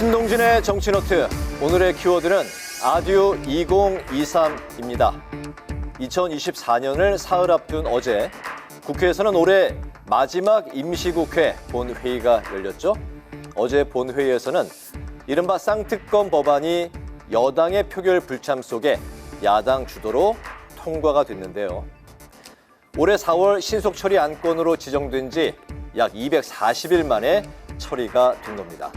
신동진의 정치노트 오늘의 키워드는 아듀 2023입니다. 2024년을 사흘 앞둔 어제 국회에서는 올해 마지막 임시국회 본회의가 열렸죠. 어제 본회의에서는 이른바 쌍특검 법안이 여당의 표결 불참 속에 야당 주도로 통과가 됐는데요. 올해 4월 신속 처리 안건으로 지정된 지 약 240일 만에 처리가 된 겁니다.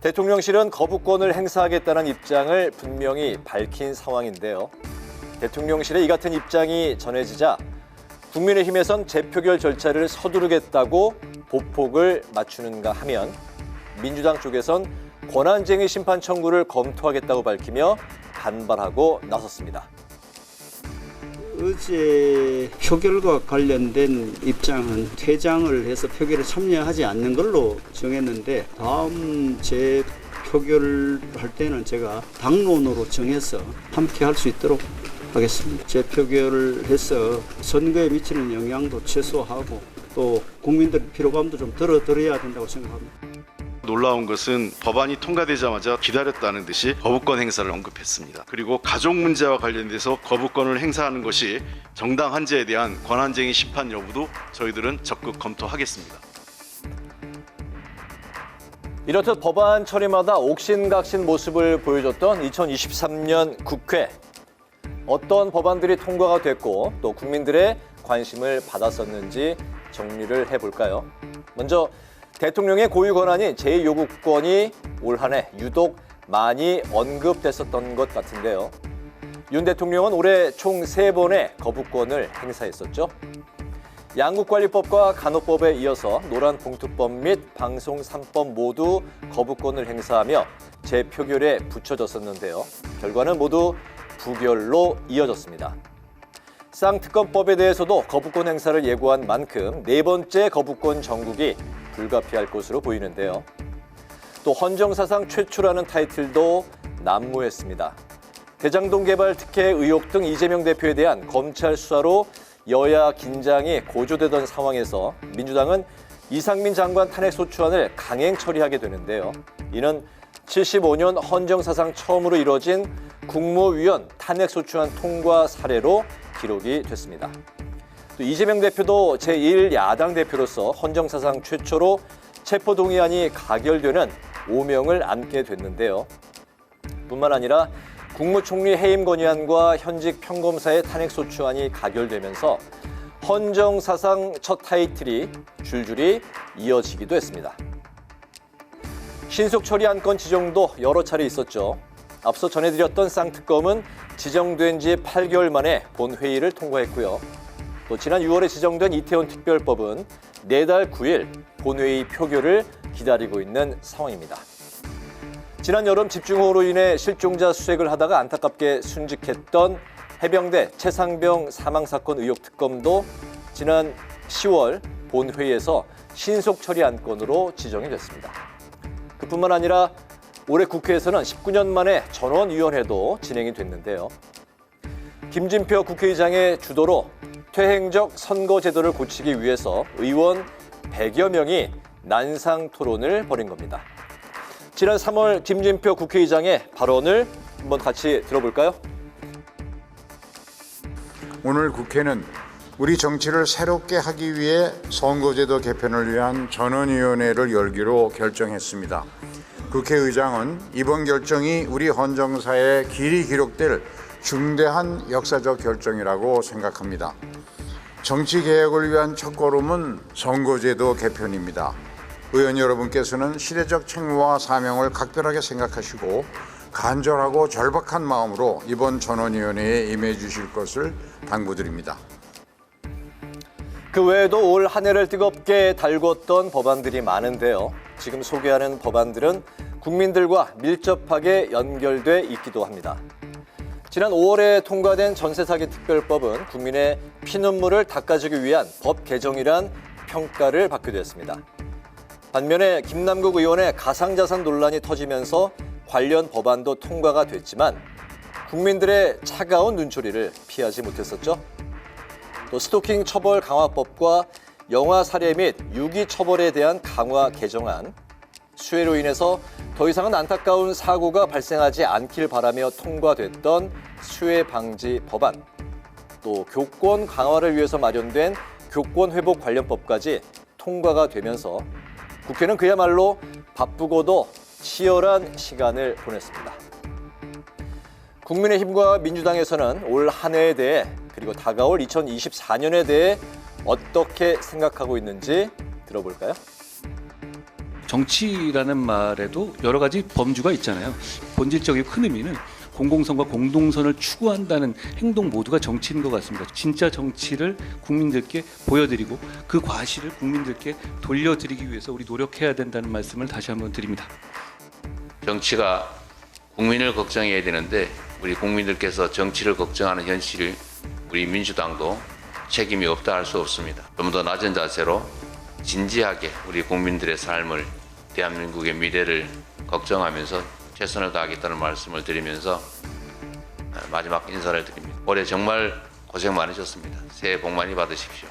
대통령실은 거부권을 행사하겠다는 입장을 분명히 밝힌 상황인데요. 대통령실의 이 같은 입장이 전해지자 국민의힘에선 재표결 절차를 서두르겠다고 보폭을 맞추는가 하면 민주당 쪽에선 권한쟁의 심판 청구를 검토하겠다고 밝히며 반발하고 나섰습니다. 어제 표결과 관련된 입장은 퇴장을 해서 표결에 참여하지 않는 걸로 정했는데 다음 제 표결할 때는 제가 당론으로 정해서 함께 할 수 있도록 하겠습니다. 제 표결을 해서 선거에 미치는 영향도 최소화하고 또 국민들 피로감도 좀 덜어드려야 된다고 생각합니다. 놀라운 것은 법안이 통과되자마자 기다렸다는 듯이 거부권 행사를 언급했습니다. 그리고 가족 문제와 관련돼서 거부권을 행사하는 것이 정당한지에 대한 권한쟁의 심판 여부도 저희들은 적극 검토하겠습니다. 이렇듯 법안 처리마다 옥신각신 모습을 보여줬던 2023년 국회. 어떤 법안들이 통과가 됐고 또 국민들의 관심을 받았었는지 정리를 해볼까요? 먼저 대통령의 고유 권한인 제2요구권이 올 한 해 유독 많이 언급됐었던 것 같은데요. 윤 대통령은 올해 총 세번의 거부권을 행사했었죠. 양국관리법과 간호법에 이어서 노란봉투법 및 방송 3법 모두 거부권을 행사하며 재표결에 붙여졌었는데요. 결과는 모두 부결로 이어졌습니다. 쌍특검법에 대해서도 거부권 행사를 예고한 만큼 네 번째 거부권 정국이 불가피할 것으로 보이는데요. 또 헌정사상 최초라는 타이틀도 난무했습니다. 대장동 개발 특혜 의혹 등 이재명 대표에 대한 검찰 수사로 여야 긴장이 고조되던 상황에서 민주당은 이상민 장관 탄핵 소추안을 강행 처리하게 되는데요. 이는 75년 헌정사상 처음으로 이뤄진 국무위원 탄핵 소추안 통과 사례로 기록이 됐습니다. 또 이재명 대표도 제1야당 대표로서 헌정사상 최초로 체포동의안이 가결되는 오명을 안게 됐는데요. 뿐만 아니라 국무총리 해임 건의안과 현직 평검사의 탄핵 소추안이 가결되면서 헌정사상 첫 타이틀이 줄줄이 이어지기도 했습니다. 신속 처리 안건 지정도 여러 차례 있었죠. 앞서 전해드렸던 쌍특검은 지정된 지 8개월 만에 본회의를 통과했고요. 또 지난 6월에 지정된 이태원 특별법은 내달 9일 본회의 표결을 기다리고 있는 상황입니다. 지난 여름 집중호우로 인해 실종자 수색을 하다가 안타깝게 순직했던 해병대 최상병 사망 사건 의혹 특검도 지난 10월 본회의에서 신속 처리 안건으로 지정이 됐습니다. 그뿐만 아니라 올해 국회에서는 19년 만에 전원위원회도 진행이 됐는데요. 김진표 국회의장의 주도로 퇴행적 선거 제도를 고치기 위해서 의원 100여 명이 난상 토론을 벌인 겁니다. 지난 3월 김진표 국회의장의 발언을 한번 같이 들어볼까요? 오늘 국회는 우리 정치를 새롭게 하기 위해 선거제도 개편을 위한 전원위원회를 열기로 결정했습니다. 국회의장은 이번 결정이 우리 헌정사에 길이 기록될 중대한 역사적 결정이라고 생각합니다. 정치 개혁을 위한 첫 걸음은 선거제도 개편입니다. 의원 여러분께서는 시대적 책무와 사명을 각별하게 생각하시고 간절하고 절박한 마음으로 이번 전원위원회에 임해 주실 것을 당부드립니다. 그 외에도 올 한 해를 뜨겁게 달궜던 법안들이 많은데요. 지금 소개하는 법안들은 국민들과 밀접하게 연결돼 있기도 합니다. 지난 5월에 통과된 전세 사기 특별법은 국민의 피눈물을 닦아주기 위한 법 개정이란 평가를 받게 됐습니다. 반면에 김남국 의원의 가상자산 논란이 터지면서 관련 법안도 통과가 됐지만 국민들의 차가운 눈초리를 피하지 못했었죠. 또 스토킹 처벌 강화법과 영아 살해 및 유기 처벌에 대한 강화 개정안, 수해로 인해서 더 이상은 안타까운 사고가 발생하지 않길 바라며 통과됐던 수해 방지 법안, 또 교권 강화를 위해서 마련된 교권 회복 관련법까지 통과가 되면서 국회는 그야말로 바쁘고도 치열한 시간을 보냈습니다. 국민의힘과 민주당에서는 올 한 해에 대해 그리고 다가올 2024년에 대해 어떻게 생각하고 있는지 들어볼까요? 정치라는 말에도 여러 가지 범주가 있잖아요. 본질적이고 큰 의미는 공공성과 공동선을 추구한다는 행동 모두가 정치인 것 같습니다. 진짜 정치를 국민들께 보여드리고 그 과실을 국민들께 돌려드리기 위해서 우리 노력해야 된다는 말씀을 다시 한번 드립니다. 정치가 국민을 걱정해야 되는데 우리 국민들께서 정치를 걱정하는 현실을 우리 민주당도 책임이 없다 할 수 없습니다. 좀 더 낮은 자세로 진지하게 우리 국민들의 삶을 대한민국의 미래를 걱정하면서 최선을 다하겠다는 말씀을 드리면서 마지막 인사를 드립니다. 올해 정말 고생 많으셨습니다. 새해 복 많이 받으십시오.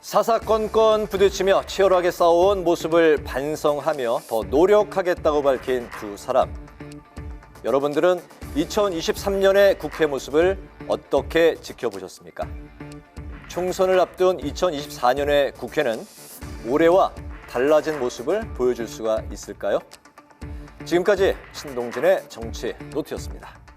사사건건 부딪히며 치열하게 싸워온 모습을 반성하며 더 노력하겠다고 밝힌 두 사람. 여러분들은 2023년의 국회 모습을 어떻게 지켜보셨습니까? 총선을 앞둔 2024년의 국회는 올해와 달라진 모습을 보여줄 수가 있을까요? 지금까지 신동진의 정치 노트였습니다.